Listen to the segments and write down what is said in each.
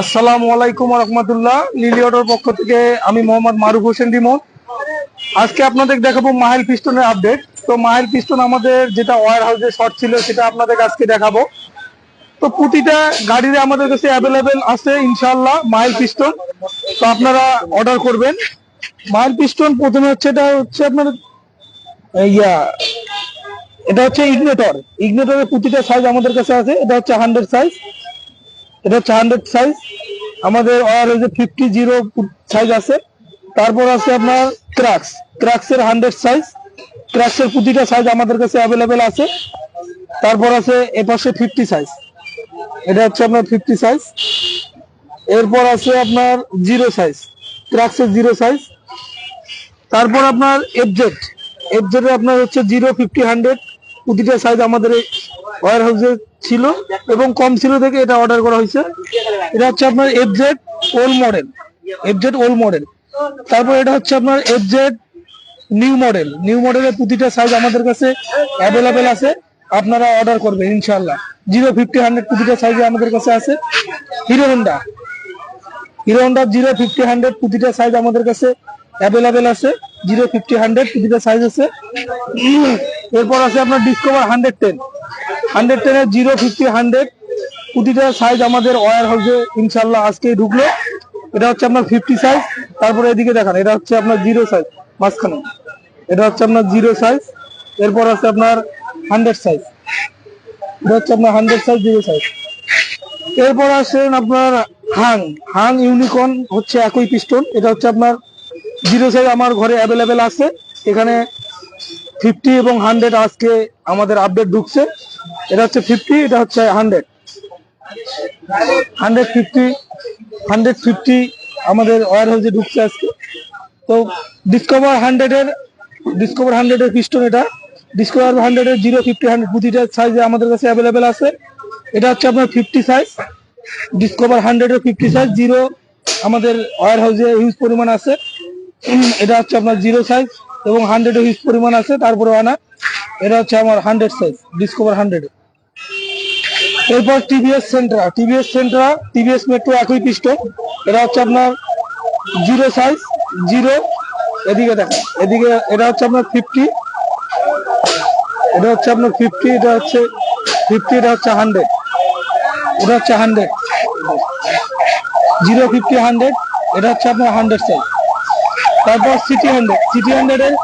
আসসালামু আলাইকুম রহমতুল্লাহ। লিলি অটোর পক্ষ থেকে আমি মোহাম্মদ মারুফ হোসেন রিমন আজকে আপনাদের দেখাবো মাইল পিস্টনের আপডেট। তো মাইল পিস্টন আমাদের যেটা ওয়ার হাউসে শর্ট ছিল সেটা আপনাদের আজকে দেখাবো। তো প্রতিটা গাড়িতে আমাদের কাছে অ্যাভেলেবেল আছে ইনশাল্লাহ মাইল পিস্টন। তো আপনারা অর্ডার করবেন। মাইল পিস্টন প্রথমে হচ্ছে এটা হচ্ছে আপনার ইয়া এটা হচ্ছে ইগনেটর ইগনেটরের প্রতিটা সাইজ আমাদের কাছে আছে, এটা হচ্ছে হান্ড্রেড সাইজ এটা হচ্ছে হান্ড্রেড সাইজ আমাদের ওয়ার হচ্ছে ফিফটি জিরো সাইজ আছে। তারপর আছে আপনার ক্রাক্স ক্রাক্সের হান্ড্রেড সাইজ ক্রাক্সের প্রতিটা সাইজ আমাদের কাছে অ্যাভেলেবেল আছে। তারপর আছে এপাশে ফিফটি সাইজ এটা হচ্ছে আপনার ফিফটি সাইজ এরপর আছে আপনার জিরো সাইজ ক্রাক্সের জিরো সাইজ তারপর আপনার এফজেড এফজেড আপনার হচ্ছে জিরো ফিফটি হান্ড্রেড প্রতিটা সাইজ আমাদের এই ওয়ার হাউসে ছিল এবং কম ছিল থেকে এটা অর্ডার করা হয়েছে। এটা হচ্ছে আপনার FZ old model FZ old model তারপর এটা হচ্ছে আপনার এফজেড নিউ মডেল নিউ মডেলের প্রতিটা সাইজ আমাদের কাছে অ্যাভেলেবেল আছে। আপনারা অর্ডার করবেন ইনশাল্লাহ জিরো ফিফটি হান্ড্রেড প্রতিটা সাইজে আমাদের কাছে আছে। Hero Honda Hero Honda zero fifty hundred প্রতিটা সাইজ আমাদের কাছে অ্যাভেলেবেল আছে। জিরো ফিফটি হান্ড্রেড প্রতিটা সাইজ আছে। এরপর আছে আপনার ডিসকভার হান্ড্রেড টেন। হান্ড্রেড টেনের জিরো ফিফটি হান্ড্রেড, প্রতিটা সাইজ আমাদের ওয়ার হাউসে ইনশাল্লাহ আজকেই ঢুকলো। এটা হচ্ছে আপনার ফিফটি সাইজ তারপরে এদিকে দেখান, এটা হচ্ছে আপনার জিরো সাইজ মাঝখানে। এটা হচ্ছে আপনার জিরো সাইজ এরপর আছে আপনার হান্ড্রেড সাইজ এটা হচ্ছে আপনার হান্ড্রেড সাইজ জিরো সাইজ এরপর আসেন আপনার হাং। হাং ইউনিকর্ন হচ্ছে একই পিস্টন এটা হচ্ছে আপনার জিরো সাইজ আমার ঘরে অ্যাভেলেবেল আছে। এখানে ফিফটি এবং হান্ড্রেড আজকে আমাদের আপডেট ঢুকছে। এটা হচ্ছে ফিফটি এটা হচ্ছে hundred hundred fifty hundred fifty আমাদের ওয়ার হাউসে ঢুকছে আজকে। তো ডিসকভার হান্ড্রেডের ডিসকভার হান্ড্রেডের পিস্টন এটা। ডিসকভার হান্ড্রেডের জিরো ফিফটি হান্ড্রেড প্রতিটা সাইজে আমাদের কাছে অ্যাভেলেবেল আছে। এটা হচ্ছে আপনার ফিফটি সাইজ ডিসকভার হান্ড্রেডের ফিফটি সাইজ জিরো আমাদের ওয়ার হাউসে হিউজ পরিমাণ আছে। এটা হচ্ছে আপনার জিরো সাইজ এবং হান্ড্রেডে হিউজ পরিমাণ আছে তারপরে আনা। এটা হচ্ছে আমার হান্ড্রেড সাইজ ডিসকভার হান্ড্রেড এরপর TVS Centra TVS Centra TVS Metro একই পিস্টন এটা হচ্ছে আপনার জিরো সাইজ জিরো এদিকে দেখেন, এদিকে এটা হচ্ছে আপনার ফিফটি এটা হচ্ছে আপনার ফিফটি এটা হচ্ছে ফিফটি এটা হচ্ছে হান্ড্রেড এটা হচ্ছে হান্ড্রেড জিরো ফিফটি হান্ড্রেড এটা হচ্ছে আপনার হান্ড্রেড সাইজ তারপর সিটি হান্ড্রেড সিটি হান্ড্রেডের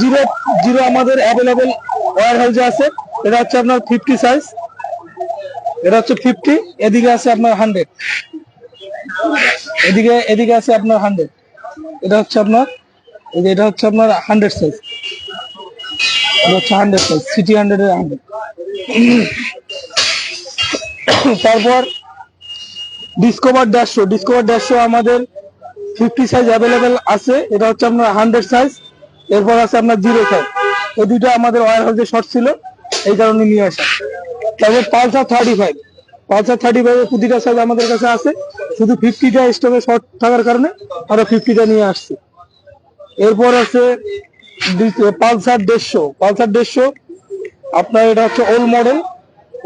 জিরো জিরো আমাদের অ্যাভেলেবেল ওয়ার হাউসে আছে। এটা হচ্ছে আপনার ফিফটি সাইজ এটা হচ্ছে ফিফটি এদিকে আছে আপনার হান্ড্রেড এদিকে এদিকে আছে আপনার হান্ড্রেড এটা হচ্ছে আপনার এটা হচ্ছে আপনার হান্ড্রেড সাইজ এটা হচ্ছে হান্ড্রেড সাইজ সিটি হান্ড্রেডের হান্ড্রেড তারপর ডিসকভার দেড়শো ডিসকভার দেড়শো আমাদের ফিফটি সাইজ অ্যাভেলেবেল আছে, এটা হচ্ছে আপনার হান্ড্রেড সাইজ এরপর আছে আপনার জিরো সাইজ এই দুইটা আমাদের ওয়ার হাউসে শর্ট ছিল, এই কারণে নিয়ে আসা। তারপর Pulsar thirty five Pulsar thirty ফাইভের প্রতিটা সাইজ আমাদের কাছে আছে, শুধু ফিফটিটা স্টকে শর্ট থাকার কারণে আমরা ফিফটিটা নিয়ে আসছি। এরপর আছে পালসার দেড়শো। পালসার দেড়শো, আপনার এটা হচ্ছে old model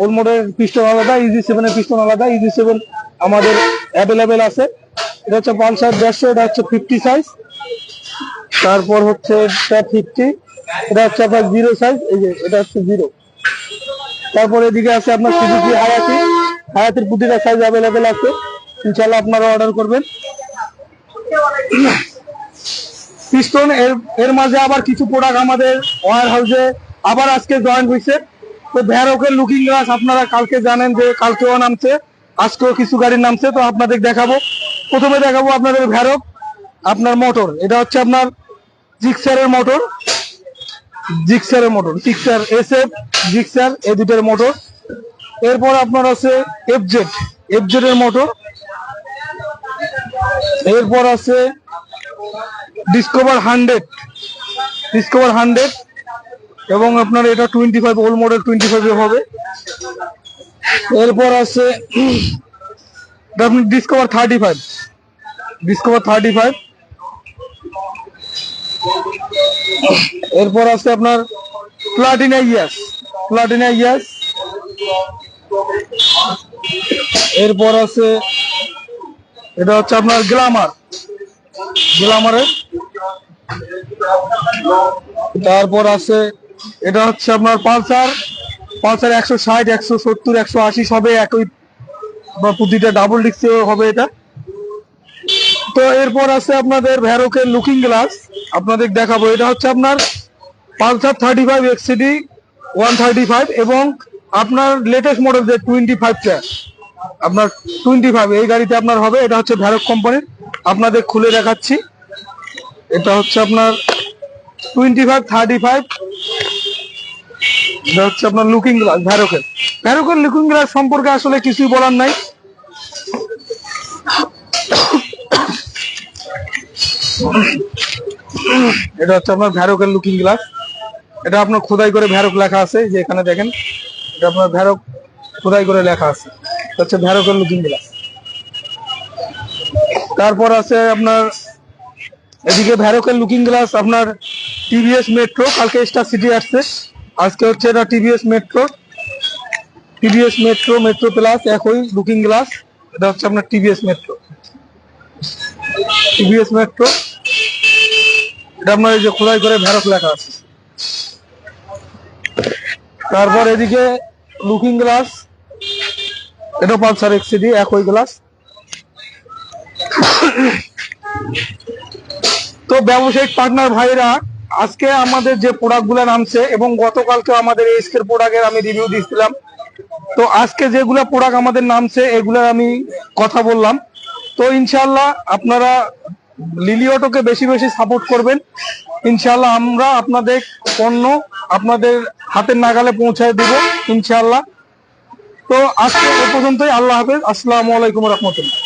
old model piston আলাদা ইজি সেভেনের পিস্টন আলাদা ইজি সেভেন আমাদের অ্যাভেলেবেল আছে। এটা হচ্ছে পালসার দেড়শো, এটা হচ্ছে ফিফটি সাইজ তারপর হচ্ছে এটা ফিফটি এটা হচ্ছে আপনার জিরো সাইজ এই যে এটা হচ্ছে জিরো তারপর এদিকে আছে আপনার সুজুকি হায়াতি। হায়াতির প্রতিটা সাইজ অ্যাভেলেবেল আছে। ইনশাল্লাহ আপনারা অর্ডার করবেন। পিস্টন এর এর মাঝে আবার কিছু প্রোডাক্ট আমাদের ওয়ার হাউসে আবার আজকে জয়েন হয়েছে তো ভ্যারকের লুকিং গ্লাস আপনারা কালকে জানেন যে কালকেও নামছে। আজকেও কিছু গাড়ির নামছে তো আপনাদের দেখাবো। প্রথমে দেখাবো আপনাদের ভ্যারক, আপনার মোটর এটা হচ্ছে আপনার জিক্সারের motor জিক্সারের motor Gixxer S F Gixxer এ দুটোর মোটর এরপর আপনার আছে এফজেড এফজেড এর মোটর এরপর আছে ডিসকভার হান্ড্রেড ডিসকভার হান্ড্রেড এবং আপনার এটা twenty five old model twenty five হবে। এরপর আছে Discover thirty five Discover thirty five এরপর আছে আপনার প্লাটিনা ইয়াস প্লাটিনা ইয়াস এরপর আছে, এটা হচ্ছে আপনার গ্লামার গ্লামারের তারপর আছে, এটা হচ্ছে আপনার পালসার। পালসার একশো ষাট, একশো সত্তর, একশো আশি সবে একই বা প্রতিটা ডাবল ডিস্কে হবে এটা। তো এরপর আছে আপনাদের ভ্যারোকের লুকিং গ্লাস আপনাদের দেখাবো, এটা হচ্ছে আপনার Pulsar thirty five এক্সিডি one thirty five এবং আপনার লেটেস্ট মডেল যে টোয়েন্টি ফাইভটা আপনার টোয়েন্টি ফাইভ এই গাড়িতে আপনার হবে, এটা হচ্ছে ভ্যারক কোম্পানির আপনাদের খুলে দেখাচ্ছি। এটা হচ্ছে আপনার টোয়েন্টি ফাইভ থার্টি ফাইভ এটা হচ্ছে আপনার লুকিং গ্লাস ভ্যারকের ভ্যারকের লুকিং গ্লাস সম্পর্কে আসলে কিছুই বলার নাই। এটা হচ্ছে আপনার ভ্যারকের লুকিং গ্লাস এটা আপনার খোদাই করে ভ্যারক লেখা আছে যে এখানে দেখেন। এটা আপনার ভ্যারক খোদাই করে লেখা আছে। হচ্ছে ভ্যারকের লুকিং গ্লাস তারপর আছে আপনার, এদিকে ভ্যারকের লুকিং গ্লাস আপনার টিভিএস মেট্রো কালকে স্টার সিটি আসছে। আজকে হচ্ছে এটা TVS Metro TVS Metro Metro Plus একই লুকিং গ্লাস এটা হচ্ছে আপনার টিভিএস মেট্রো টিভিএস মেট্রো এটা আপনার এই যে খোদাই করে ভ্যারক লেখা আছে। তারপর এদিকে লুকিং গ্লাস এটা পালসার এক্সিডি একই গ্লাস তো ব্যবসায়িক পার্টনার ভাইরা আজকে আমাদের যে প্রোডাক্টগুলো নামছে এবং গতকালকে আমাদের এসকের প্রোডাক্টের আমি রিভিউ দিয়েছিলাম। তো আজকে যেগুলো প্রোডাক্ট আমাদের নামছে এগুলো আমি কথা বললাম। তো ইনশাল্লাহ আপনারা লিলি অটোকে বেশি বেশি সাপোর্ট করবেন। ইনশাল্লাহ আমরা আপনাদের পণ্য আপনাদের হাতের নাগালে পৌঁছায় দিব ইনশাল্লাহ তো আজকে এ পর্যন্তই, আল্লাহ হাফেজ। আসসালামু আলাইকুম রহমতুল্লাহ।